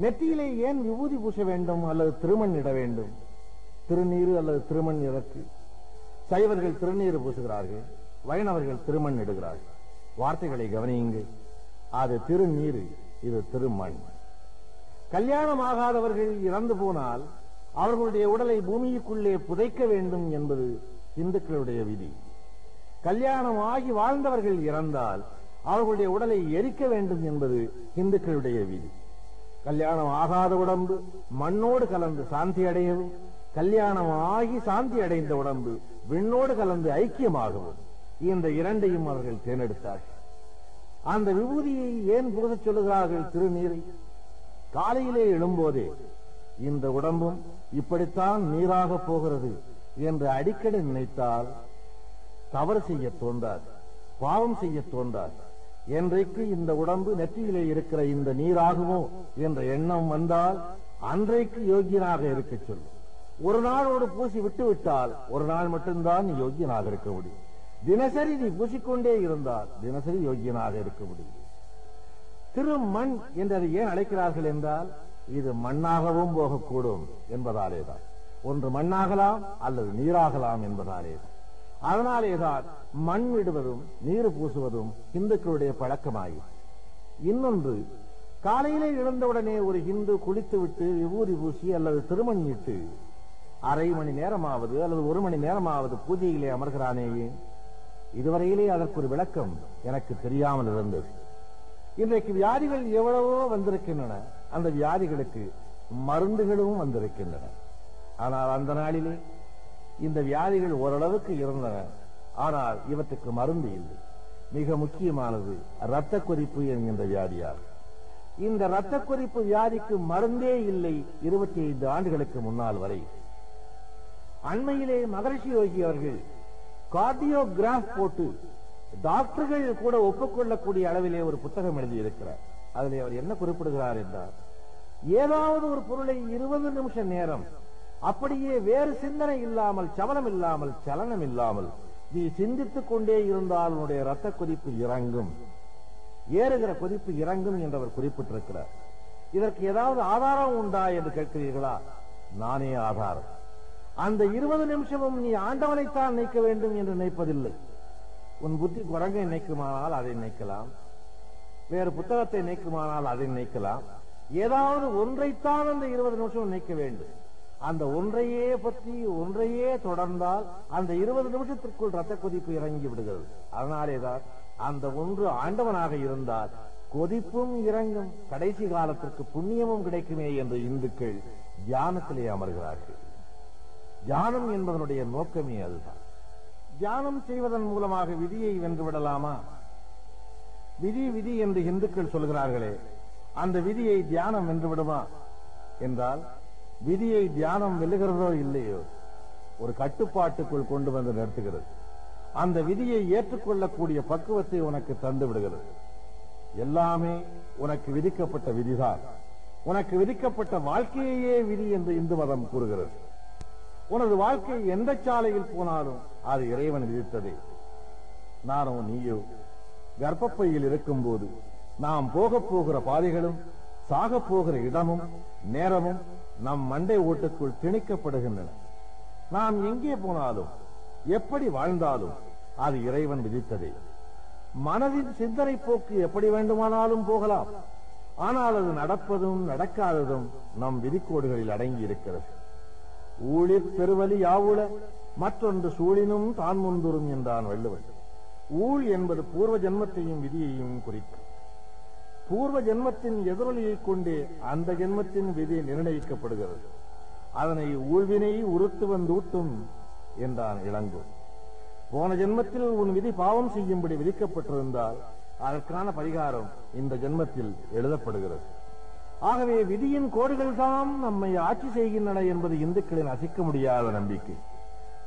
நெற்றியிலே ஏன் விபூதி பூச வேண்டும் அல்லது திருமண் இட வேண்டும்? திருநீரு அல்லது திருமண் இறக்கு சைவர்கள் திருநீர் பூசுகிறார்கள் வைணவர்கள் திருமண் இடுகிறார்கள். வார்த்தைகளை கவனியுங்கள். அது திருநீர் இது திருமண். கல்யாணம் ஆகாதவர்கள் இறந்து போனால் அவர்களுடைய உடலை பூமிக்குள்ளே புதைக்க வேண்டும் என்பது இந்துக்களுடைய விதி. கல்யாணம் ஆகி வாழ்ந்தவர்கள் இறந்தால் அவர்களுடைய உடலை எரிக்க வேண்டும் என்பது இந்துக்களுடைய விதி. கல்யாணம் ஆகாத உடம்பு மண்ணோடு கலந்து சாந்தி அடையவும் கல்யாணம் ஆகி சாந்தி அடைந்த உடம்பு விண்ணோடு கலந்து ஐக்கியமாகவும். இந்த இரண்டையும் அவர்கள் தேர்ந்தெடுத்தார்கள். அந்த விபூதியை ஏன் புகழச் சொல்லுகிறார்கள் திருநீரை? காலையிலே எழும்போதே இந்த உடம்பும் இப்படித்தான் நீராக போகிறது என்று அடிக்கடி நினைத்தால் தவறு செய்ய தோன்றாது பாவம் செய்ய தோன்றாது. என்றைக்கு இந்த உடம்பு நெற்றியிலே இருக்கிற இந்த நீராகுமோ என்ற எண்ணம் வந்தால் அன்றைக்கு யோகியனாக இருக்க சொல்லும் ஒரு நாளோடு பூசி விட்டு விட்டால் ஒரு நாள் மட்டும்தான் நீ யோகியனாக இருக்க முடியும். தினசரி நீ பூசிக்கொண்டே இருந்தால் தினசரி யோகியனாக இருக்க முடியும். திருமண் என்றதை ஏன் அழைக்கிறார்கள் என்றால் இது மண்ணாகவும் போகக்கூடும் என்பதாலேதான். ஒன்று மண்ணாகலாம் அல்லது நீராகலாம் என்பதாலேதான். அதனாலேதான் மண் இடுவதும் நீர் பூசுவதும் இந்துக்களுடைய பழக்கமாயி இன்னொன்று காலையிலே எழுந்தவுடனே ஒரு இந்து குளித்துவிட்டு விபூதி பூசி அல்லது திருமண் இட்டு அரை மணி நேரமாவது அல்லது ஒரு மணி நேரமாவது பூஜையிலே அமர்கிறானேயே? இதுவரையிலே அதற்கு ஒரு விளக்கம் எனக்கு தெரியாமல் இருந்தது. இன்றைக்கு வியாதிகள் எவ்வளவோ வந்திருக்கின்றன. அந்த வியாதிகளுக்கு மருந்துகளும் வந்திருக்கின்றன. ஆனால் அந்த நாளிலே இந்த வியாதிகள் ஓரளவுக்கு இருந்தன. ஆனால் இவற்றுக்கு மருந்து இல்லை. மிக முக்கியமானது இரத்த கொதிப்பு என்கின்ற வியாதியாகும். இந்த இரத்த கொதிப்பு வியாதிக்கு மருந்தே இல்லை இருபத்தி ஐந்து ஆண்டுகளுக்கு முன்னால் வரை. அண்மையிலே மகரிஷி யோகி அவர்கள் கார்டியோகிராஃப் போட்டு டாக்டர்கள் கூட ஒப்புக்கொள்ளக்கூடிய அளவிலே ஒரு புத்தகம் எழுதியிருக்கிறார். அதில் அவர் என்ன குறிப்பிடுகிறார் என்றார். ஏதாவது ஒரு பொருளை இருபது நிமிஷம் நேரம் அப்படியே வேறு சிந்தனை இல்லாமல் சவனம் இல்லாமல் சலனம் இல்லாமல் நீ சிந்தித்துக் கொண்டே இருந்தால் உன்னுடைய ரத்த கொதிப்பு இறங்கும். ஏறுகிற கொதிப்பு இறங்கும் என்றவர் குறிப்பிட்டிருக்கிறார். இதற்கு ஏதாவது ஆதாரம் உண்டா என்று கேட்கிறீர்களா? நானே ஆதாரம். அந்த இருபது நிமிஷமும் நீ ஆண்டவனைத்தான் நினைக்க வேண்டும் என்று நினைப்பதில்லை. உன் புத்தி குரங்கை நினைக்குமானால் அதை நினைக்கலாம் வேறு புத்தகத்தை நினைக்குமானால் அதை நினைக்கலாம் ஏதாவது ஒன்றைத்தான் அந்த இருபது நிமிஷம் நினைக்க வேண்டும். அந்த ஒன்றையே பற்றி ஒன்றையே தொடர்ந்தால் அந்த இருபது நிமிஷத்திற்குள் ரத்த கொதிப்பு இறங்கி விடுகிறது. அதனாலேதான் அந்த ஒன்று ஆண்டவனாக இருந்தால் கொதிப்பும் இறங்கும் கடைசி காலத்திற்கு புண்ணியமும் கிடைக்குமே என்று இந்துக்கள் தியானத்திலே அமர்கிறார்கள். தியானம் என்பதனுடைய நோக்கமே அதுதான். தியானம் செய்வதன் மூலமாக விதியை வென்று விடலாமா? விதி விதி என்று இந்துக்கள் சொல்கிறார்களே அந்த விதியை தியானம் வென்று விடுமா? என்றால் விதியை தியானம் வெல்லுகிறதோ இல்லையோ ஒரு கட்டுப்பாட்டுக்குள் கொண்டு வந்து நிறுத்துகிறது. அந்த விதியை ஏற்றுக்கொள்ளக்கூடிய பக்குவத்தை உனக்கு தந்து விடுகிறது. எல்லாமே உனக்கு விதிக்கப்பட்ட விதிதான். உனக்கு விதிக்கப்பட்ட வாழ்க்கையே விதி என்று இந்து மதம் கூறுகிறது. உனது வாழ்க்கை எந்த சாலையில் போனாலும் அது இறைவன் விதித்ததே. நானும் நீயோ கர்ப்பப்பையில் இருக்கும் போது நாம் போகப் போகிற பாதைகளும் சாகப் போகிற இடமும் நேரமும் நம் மண்டை ஓட்டுக்குள் திணிக்கப்படுகின்றன. நாம் எங்கே போனாலும் எப்படி வாழ்ந்தாலும் அது இறைவன் விதித்ததே. மனதின் சிந்தனை போக்கு எப்படி வேண்டுமானாலும் போகலாம். ஆனால் அது நடப்பதும் நடக்காததும் நம் விதிக்கோடுகளில் அடங்கி இருக்கிறது ஊழிற் பெருவலி யாவுல மற்றொன்று சூழினும் தான் முந்துரும் என்றான் வள்ளுவன். ஊழ் என்பது பூர்வ ஜென்மத்தையும் விதியையும் குறிக்கும். பூர்வ ஜென்மத்தின் எதிரொலியைக் கொண்டே அந்த ஜென்மத்தின் விதி நிர்ணயிக்கப்படுகிறது. அதனை ஊழ்வினை உறுத்து வந்தூட்டும் என்றான் இளங்கோ. போன ஜென்மத்தில் உன் விதி பாவம் செய்யும்படி விதிக்கப்பட்டிருந்தால் அதற்கான பரிகாரம் இந்த ஜென்மத்தில் எழுதப்படுகிறது. ஆகவே விதியின் கோடுகள் தான் நம்மை ஆட்சி செய்கின்றன என்பது இந்துக்களின் அசைக்க முடியாத நம்பிக்கை.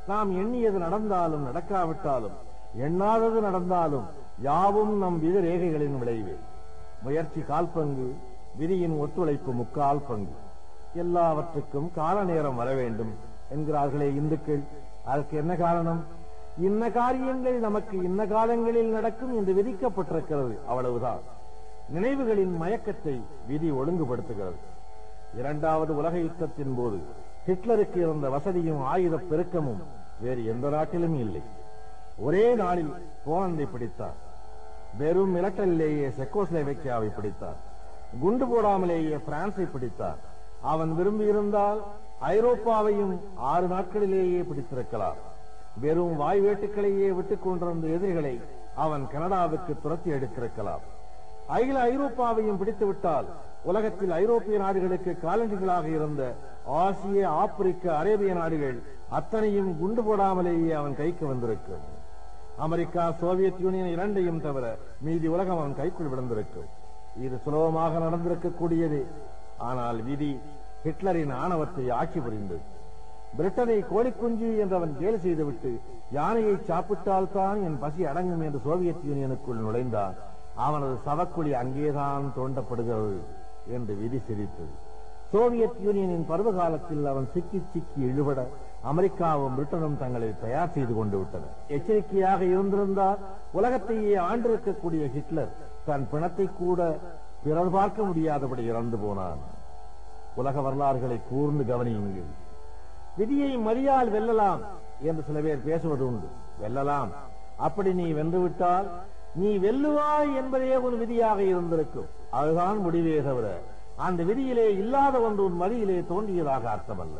நாம் எண்ணியது நடந்தாலும் நடக்காவிட்டாலும் எண்ணாதது நடந்தாலும் யாவும் நம் விதி ரேகைகளின் விளைவே. முயற்சி கால் பங்கு விதியின் ஒத்துழைப்பு முக்கால் பங்கு. எல்லாவற்றுக்கும் கால நேரம் வர வேண்டும் என்கிறார்களே இந்துக்கள். அதற்கு என்ன காரணம்? இன்ன காரியங்கள் நமக்கு இன்ன காலங்களில் நடக்கும் என்று விதிக்கப்பட்டிருக்கிறது அவ்வளவுதான். நினைவுகளின் மயக்கத்தை விதி ஒழுங்குபடுத்துகிறது. இரண்டாவது உலக யுத்தத்தின் போது ஹிட்லருக்கு இருந்த வசதியும் ஆயுத பெருக்கமும் வேறு எந்த நாட்டிலும் இல்லை. ஒரே நாளில் போலந்தை பிடித்தார். வெறும் மிரட்டலிலேயே செக்கோஸ்லோவேக்கியாவை பிடித்தார். குண்டு போடாமலேயே பிரான்சை பிடித்தார். அவன் விரும்பியிருந்தால் ஐரோப்பாவையும் ஆறு நாட்களிலேயே பிடித்திருக்கலாம். வெறும் வாய்வேட்டுக்களையே விட்டுக் கொண்டிருந்த எதிரிகளை அவன் கனடாவுக்கு துரத்தி எடுத்திருக்கலாம். அகில ஐரோப்பாவையும் பிடித்துவிட்டால் உலகத்தில் ஐரோப்பிய நாடுகளுக்கு காலனிகளாக இருந்த ஆசிய ஆப்பிரிக்க அரேபிய நாடுகள் அத்தனையும் குண்டு போடாமலேயே அவன் கைக்கு வந்திருக்கும். அமெரிக்கா சோவியத் யூனியன் இரண்டையும் தவிர மீதி உலகம் அவன் கைக்குள் விழுந்திருக்கும் இது சுலபமாக நடந்திருக்கக்கூடியது. ஆனால் விதி ஹிட்லரின் ஆணவத்தை ஆட்சி புரிந்தது. பிரிட்டனை கோழிக்குஞ்சு என்றவன் கேலி செய்துவிட்டு யானையை சாப்பிட்டால்தான் என் பசி அடங்கும் என்று சோவியத் யூனியனுக்குள் நுழைந்தான். அவனது சவக்குழி அங்கேதான் தோண்டப்படுகிறது என்று விதி சிரித்தது. சோவியத் யூனியனின் பருவகாலத்தில் அவன் சிக்கி சிக்கி இழுபட அமெரிக்காவும் பிரிட்டனும் தங்களை தயார் செய்து கொண்டு விட்டனர். எச்சரிக்கையாக இருந்திருந்தால் உலகத்தையே ஆண்டிருக்கக்கூடிய ஹிட்லர் தன் பிணத்தை கூட பிறர் பார்க்க முடியாதபடி இறந்து போனான். உலக வரலாறுகளை கூர்ந்து கவனியுங்கள். விதியை மறியால் வெல்லலாம் என்று சில பேர் பேசுவது உண்டு. வெல்லலாம். அப்படி நீ வென்றுவிட்டால் நீ வெல்லுவாய் என்பதே ஒரு விதியாக இருந்திருக்கும். அதுதான் முடிவே தவிர அந்த விதியிலே இல்லாத ஒன்று உன் மதியிலே தோன்றியதாக அர்த்தமல்ல.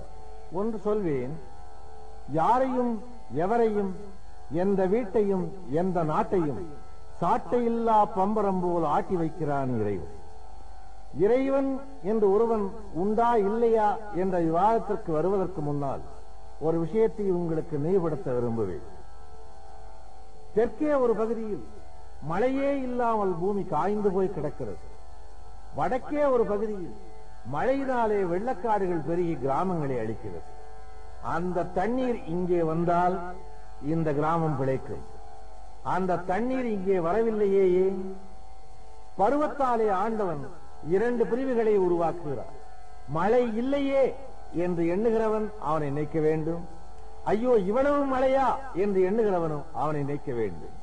ஒன்று சொல்வேன் யாரையும் எவரையும் எந்த வீட்டையும் எந்த நாட்டையும் சாட்டையில்லா பம்பரம் போல் ஆட்டி வைக்கிறான் இறைவன். இறைவன் என்று ஒருவன் உண்டா இல்லையா என்ற விவாதத்திற்கு வருவதற்கு முன்னால் ஒரு விஷயத்தை உங்களுக்கு நினைவுபடுத்த விரும்புவேன். தெற்கே ஒரு பகுதியில் மழையே இல்லாமல் பூமி காய்ந்து போய் கிடக்கிறது. வடக்கே ஒரு பகுதியில் மழையினாலே வெள்ளக்காடுகள் பெருகி கிராமங்களை அழிக்கிறது. அந்த தண்ணீர் இங்கே வந்தால் இந்த கிராமம் பிழைக்கும். அந்த தண்ணீர் இங்கே வரவில்லையே ஏன்? பருவத்தாலே ஆண்டவன் இரண்டு பிரிவுகளை உருவாக்குகிறார். மழை இல்லையே என்று எண்ணுகிறவன் அவனை நினைக்க வேண்டும். ஐயோ இவ்வளவு மழையா என்று எண்ணுகிறவனும் அவனை நினைக்க வேண்டும்.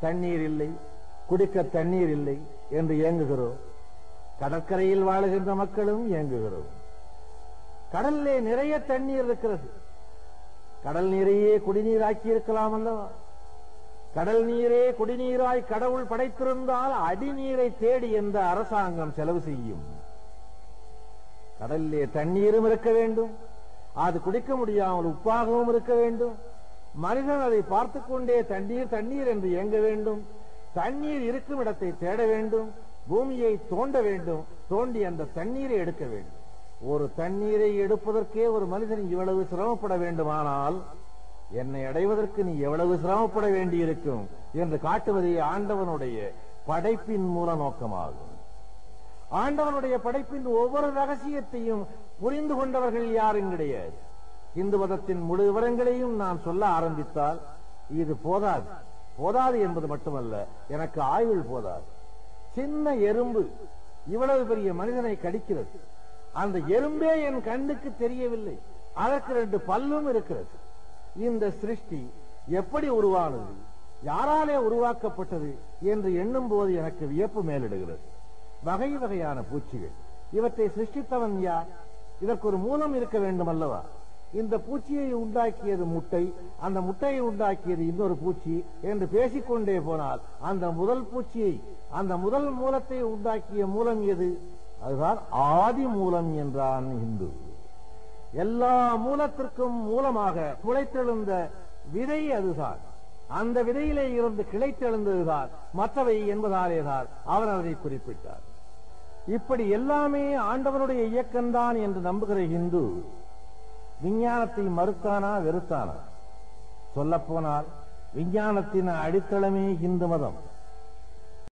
தண்ணீர் இல்லை குடிக்க தண்ணீர் இல்லை என்று ஏங்குகிறோம். கடற்கரையில் வாழுகின்ற மக்களும் ஏங்குகிறோம். கடல்லே நிறைய தண்ணீர் இருக்கிறது. கடல் நீரையே குடிநீராக்கி இருக்கலாம் அல்லவா? கடல் நீரே குடிநீராய் கடவுள் படைத்திருந்தால் அடிநீரை தேடி எந்த அரசாங்கம் செலவு செய்யும்? கடல்லே தண்ணீரும் இருக்க வேண்டும். அது குடிக்க முடியாமல் உப்பாகவும் இருக்க வேண்டும். மனிதன் அதை பார்த்துக் கொண்டே தண்ணீர் தண்ணீர் என்று இயங்க வேண்டும். தண்ணீர் இருக்கும் இடத்தை தேட வேண்டும். பூமியை தோண்ட வேண்டும். தோண்டி அந்த தண்ணீரை எடுக்க வேண்டும். ஒரு தண்ணீரை எடுப்பதற்கே ஒரு மனிதன் இவ்வளவு சிரமப்பட வேண்டுமானால் என்னை அடைவதற்கு நீ எவ்வளவு சிரமப்பட வேண்டியிருக்கும் என்று காட்டுவதே ஆண்டவனுடைய படைப்பின் மூல நோக்கமாகும். ஆண்டவனுடைய படைப்பின் ஒவ்வொரு ரகசியத்தையும் புரிந்து கொண்டவர்கள் யாரும் கிடையாது இந்து மதத்தின் முழு விவரங்களையும் நான் சொல்ல ஆரம்பித்தால் இது போதாது. போதாது என்பது மட்டுமல்ல எனக்கு ஆயுள் போதாது. சின்ன எறும்பு இவ்வளவு பெரிய மனிதனை கடிக்கிறது. அந்த எறும்பே என் கண்ணுக்கு தெரியவில்லை. அதற்கு ரெண்டு பல்லும் இருக்கிறது. இந்த சிருஷ்டி எப்படி உருவானது? யாராலே உருவாக்கப்பட்டது என்று எண்ணும் போது எனக்கு வியப்பு மேலிடுகிறது. வகை வகையான பூச்சிகள். இவற்றை சிருஷ்டித்தவன் யார்? இதற்கு ஒரு மூலம் இருக்க வேண்டும் அல்லவா? இந்த பூச்சியை உண்டாக்கியது முட்டை. அந்த முட்டையை உண்டாக்கியது இன்னொரு பூச்சி என்று பேசிக்கொண்டே போனால் அந்த முதல் பூச்சியை அந்த முதல் மூலத்தை உண்டாக்கிய மூலம் எது? அதுதான் ஆதி மூலம் என்றான் இந்து எல்லா மூலத்திற்கும் மூலமாக முளைத்தெழுந்த விதை அதுதான். அந்த விதையிலே இருந்து கிளைத்தெழுந்ததுதான். மற்றவை என்பதாலேதான் அவர் அதை குறிப்பிட்டார். இப்படி எல்லாமே ஆண்டவனுடைய இயக்கம்தான் என்று நம்புகிற இந்து விஞ்ஞானத்தை மறுத்தானா வெறுத்தானா? சொல்லப்போனால் விஞ்ஞானத்தின் அடித்தளமே இந்து மதம்.